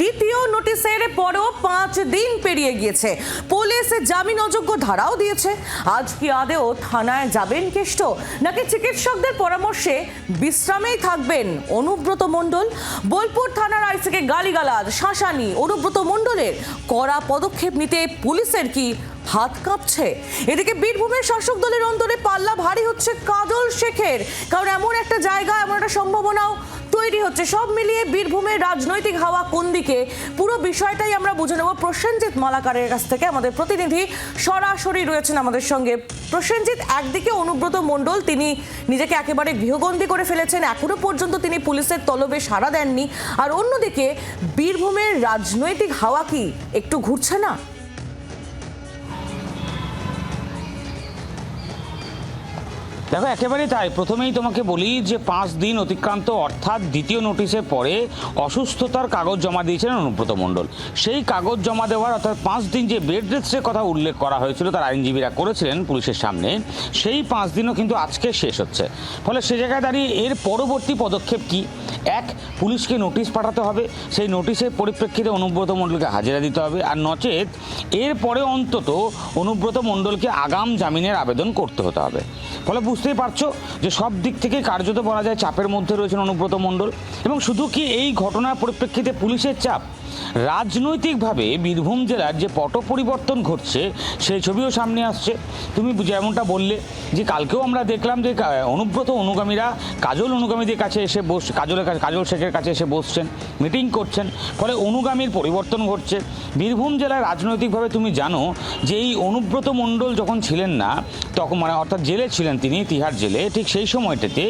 দ্বিতীয় নোটিশের পরও পাঁচ দিন পেরিয়ে গিয়েছে। পুলিশ জামিন অযোগ্য ধারাও দিয়েছে। আজ কি আদেও থানায় যাবেন কেষ্ট? নাকি চিকিৎসকদের পরামর্শে বিশ্রামেই থাকবেন অনুব্রত মণ্ডল? বোলপুর থানার আইসিকে গালিগালাজ, শাসানি, অনুব্রত মণ্ডলের কড়া পদক্ষেপ নিতে পুলিশের কি হাত কাঁপছে? এদিকে বীরভূমের শাসক দলের অন্তরে পাল্লা ভারী হচ্ছে কাজল শেখের। কারণ এমন একটা জায়গা, এমন একটা সম্ভাবনাও তৈরি হচ্ছে। সব মিলিয়ে বীরভূমের রাজনৈতিক হাওয়া কোন দিকে? পুরো বিষয়টাই আমরা বুঝে নেব প্রসেনজিৎ মালাকারের কাছ থেকে। আমাদের প্রতিনিধি সরাসরি রয়েছেন আমাদের সঙ্গে। প্রসেনজিৎ, একদিকে অনুব্রত মণ্ডল, তিনি নিজেকে একেবারে গৃহবন্দী করে ফেলেছেন। এখনও পর্যন্ত তিনি পুলিশের তলবে সাড়া দেননি। আর অন্যদিকে, বীরভূমের রাজনৈতিক হাওয়া কি একটু ঘুরছে না? দেখো, একেবারেই তাই। প্রথমেই তোমাকে বলি যে পাঁচ দিন অতিক্রান্ত, অর্থাৎ দ্বিতীয় নোটিশের পরে অসুস্থতার কাগজ জমা দিয়েছিলেন অনুব্রত মণ্ডল। সেই কাগজ জমা দেওয়ার, অর্থাৎ পাঁচ দিন যে বেড রেস্টের কথা উল্লেখ করা হয়েছিল, তার আইনজীবীরা করেছিলেন পুলিশের সামনে, সেই পাঁচ দিনও কিন্তু আজকে শেষ হচ্ছে। ফলে সে জায়গায় দাঁড়িয়ে এর পরবর্তী পদক্ষেপ কি? এক, পুলিশকে নোটিশ পাঠাতে হবে। সেই নোটিশের পরিপ্রেক্ষিতে অনুব্রত মণ্ডলকে হাজিরা দিতে হবে। আর নচেত এরপরে অন্তত অনুব্রত মণ্ডলকে আগাম জামিনের আবেদন করতে হতে হবে। ফলে বুঝতেই পারছ যে সব দিক থেকে কার্যত বলা যায় চাপের মধ্যে রয়েছেন অনুব্রত মণ্ডল। এবং শুধু কি এই ঘটনার পরিপ্রেক্ষিতে পুলিশের চাপ? রাজনৈতিকভাবে বীরভূম জেলার যে পট পরিবর্তন ঘটছে, সেই ছবিও সামনে আসছে। তুমি যেমনটা বললে যে কালকেও আমরা দেখলাম যে অনুব্রত অনুগামীরা কাজল অনুগামীদের কাছে এসে বস কাজলের কাছে কাজল শেখের কাছে এসে বসছেন, মিটিং করছেন। ফলে অনুগামীর পরিবর্তন ঘটছে। বীরভূম জেলায় রাজনৈতিকভাবে তুমি জানো যে এই অনুব্রত মণ্ডল যখন ছিলেন না, তখন মানে অর্থাৎ জেলে ছিলেন তিনি তিহার জেলে, ঠিক সেই সময়টাতে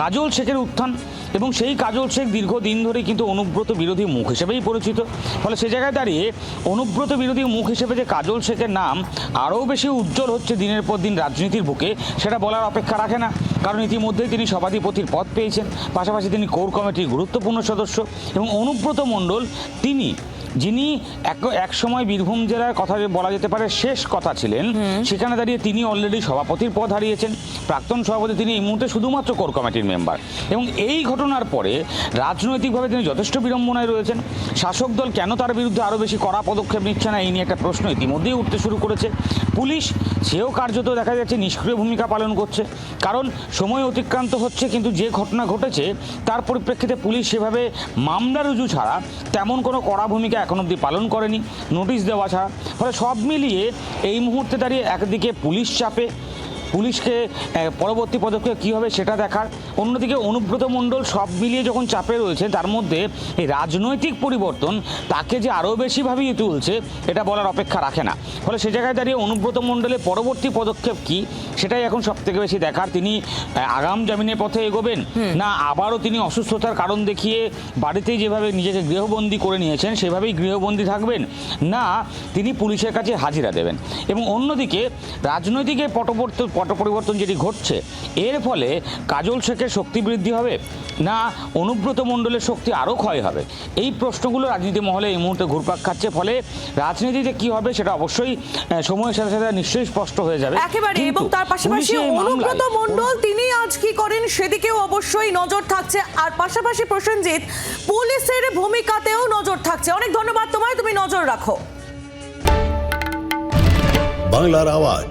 কাজল শেখের উত্থান এবং সেই কাজল শেখ দীর্ঘদিন ধরে কিন্তু অনুব্রত বিরোধী মুখ হিসেবেই পরিচিত। ফলে সে জায়গায় দাঁড়িয়ে অনুব্রত বিরোধী মুখ হিসেবে যে কাজল শেখের নাম আরও বেশি উজ্জ্বল হচ্ছে দিনের পর দিন রাজনীতির বুকে, সেটা বলার অপেক্ষা রাখে না। কারণ ইতিমধ্যেই তিনি সভাধিপতির পদ পেয়েছেন। পাশাপাশি তিনি কোর কমিটির গুরুত্বপূর্ণ সদস্য এবং অনুব্রত মণ্ডল তিনি যিনি এক এক সময় বীরভূম জেলার কথা বলা যেতে পারে শেষ কথা ছিলেন সেখানে দাঁড়িয়ে তিনি অলরেডি সভাপতির পদ হারিয়েছেন। প্রাক্তন সভাপতি তিনি এই মুহূর্তে শুধুমাত্র কোর কমিটির মেম্বার এবং এই ঘটনার পরে রাজনৈতিকভাবে তিনি যথেষ্ট বিড়ম্বনায় রয়েছেন। শাসক দল কেন তার বিরুদ্ধে আরও বেশি কড়া পদক্ষেপ নিচ্ছে না এই নিয়ে একটা প্রশ্ন ইতিমধ্যেই উঠতে শুরু করেছে। পুলিশ সেও কার্যত দেখা যাচ্ছে নিষ্ক্রিয় ভূমিকা পালন করছে। কারণ সময় অতিক্রান্ত হচ্ছে কিন্তু যে ঘটনা ঘটেছে তার পরিপ্রেক্ষিতে পুলিশ সেভাবে মামলা রুজু ছাড়া তেমন কোনো কড়া ভূমিকা এখন অবধি পালন করেনি, নোটিশ দেওয়া ছাড়া। ফলে সব মিলিয়ে এই মুহূর্তে দাঁড়িয়ে একদিকে পুলিশ চাপে পুলিশকে পরবর্তী পদক্ষেপ কী হবে সেটা দেখার। অন্যদিকে অনুব্রত মণ্ডল সব মিলিয়ে যখন চাপে রয়েছে তার মধ্যে এই রাজনৈতিক পরিবর্তন তাকে যে আরও বেশি ভাবিয়ে তুলছে এটা বলার অপেক্ষা রাখে না। ফলে সে জায়গায় দাঁড়িয়ে অনুব্রত মণ্ডলের পরবর্তী পদক্ষেপ কি সেটাই এখন সব থেকে বেশি দেখার। তিনি আগাম জামিনের পথে এগোবেন না আবারও তিনি অসুস্থতার কারণ দেখিয়ে বাড়িতেই যেভাবে নিজেকে গৃহবন্দী করে নিয়েছেন সেভাবেই গৃহবন্দী থাকবেন না তিনি পুলিশের কাছে হাজিরা দেবেন। এবং অন্যদিকে রাজনৈতিক এই পটপরিবর্তন পট পরিবর্তন যেটি ঘটছে এর ফলে কাজল শেখের শক্তি বৃদ্ধি হবে না অনুব্রত মণ্ডলের শক্তি আরও ক্ষয় হবে? এই প্রশ্নগুলো রাজনীতি মহলে এই মুহূর্তে ঘুরপাক খাচ্ছে ফলে রাজনীতিতে কি হবে সেটা অবশ্যই সময়ের সাথে সাথে নিশ্চয়ই স্পষ্ট হয়ে যাবে। একেবারে এবং তার পাশাপাশি অনুব্রত মণ্ডল তিনি আজ কি করেন সেদিকেও অবশ্যই নজর থাকছে আর পাশাপাশি প্রসেনজিৎ পুলিশের ভূমিকাতেও নজর থাকছে। অনেক ধন্যবাদ তোমায় তুমি নজর রাখো। বাংলার আওয়াজ।